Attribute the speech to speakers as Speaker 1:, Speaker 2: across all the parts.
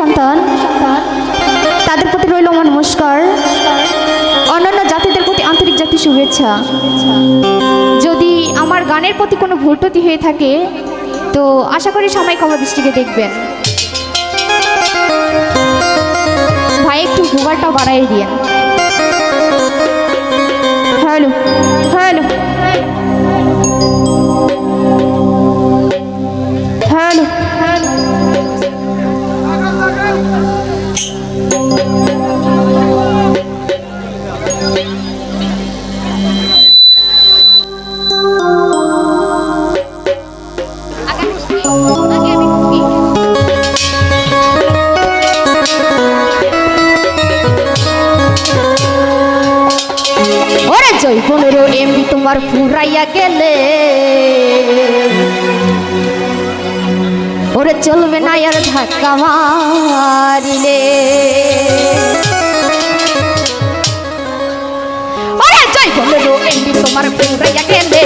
Speaker 1: সন্তান, তাদের প্রতি রইল আমার নমস্কার। অন্যান্য জাতিদের প্রতি আন্তরিক জাতি শুভেচ্ছা। যদি আমার গানের প্রতি কোনো ভুল হয়ে থাকে, তো আশা করি সবাই কমা দৃষ্টিকে দেখবেন। ভাই, একটু ভুগারটা বাড়াই দিয়ে হ্যালো হ্যালো। তোমার ফুরাইয়া গেলে। ওরে চলবে না আর ধাক্কা মারিলে। ওরে জয় বলে রো এমনি তোমার ফুরাইয়া গেলে।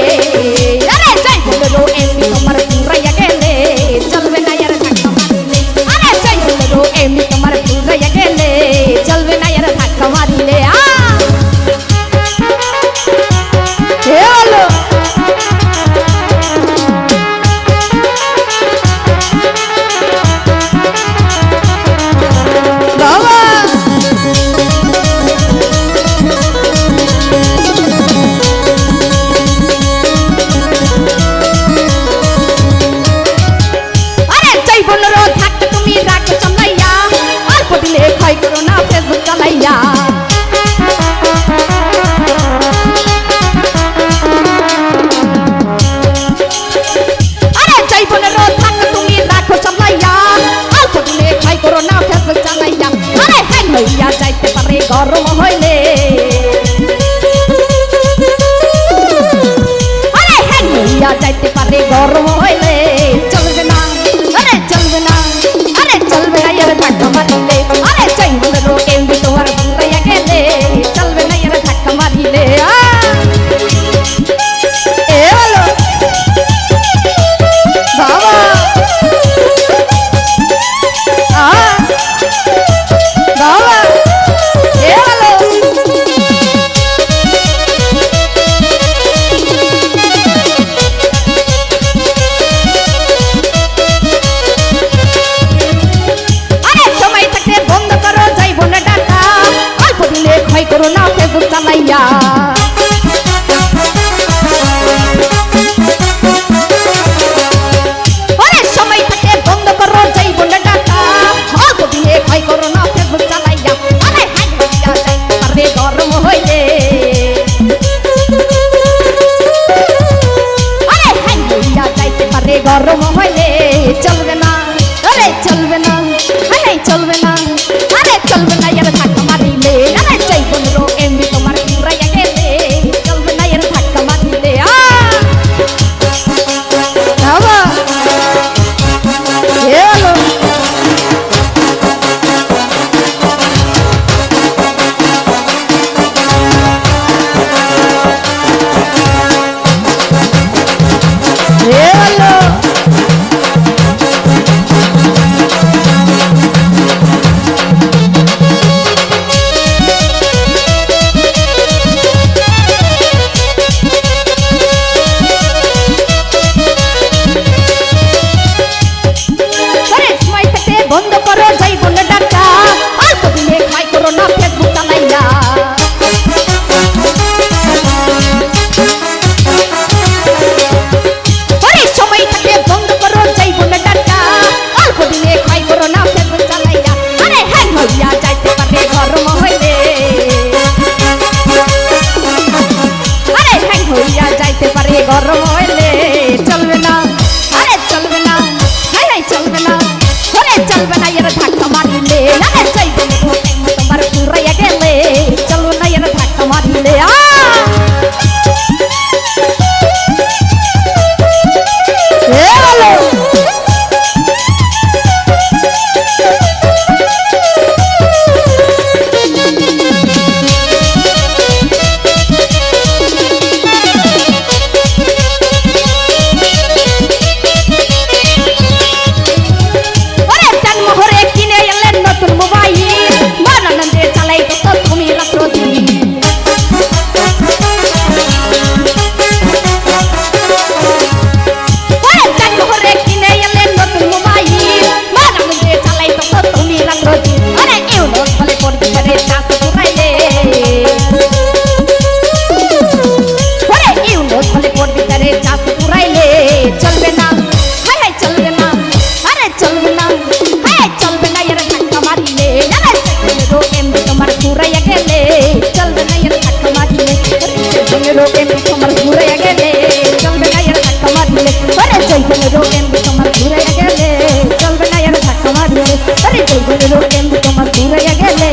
Speaker 1: রোটেন তোমার দূরে গেলে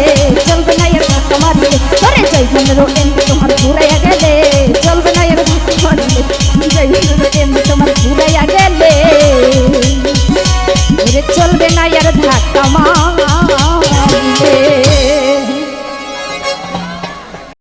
Speaker 1: চলবে না তোমার ধরে চৈতন্য রোটেন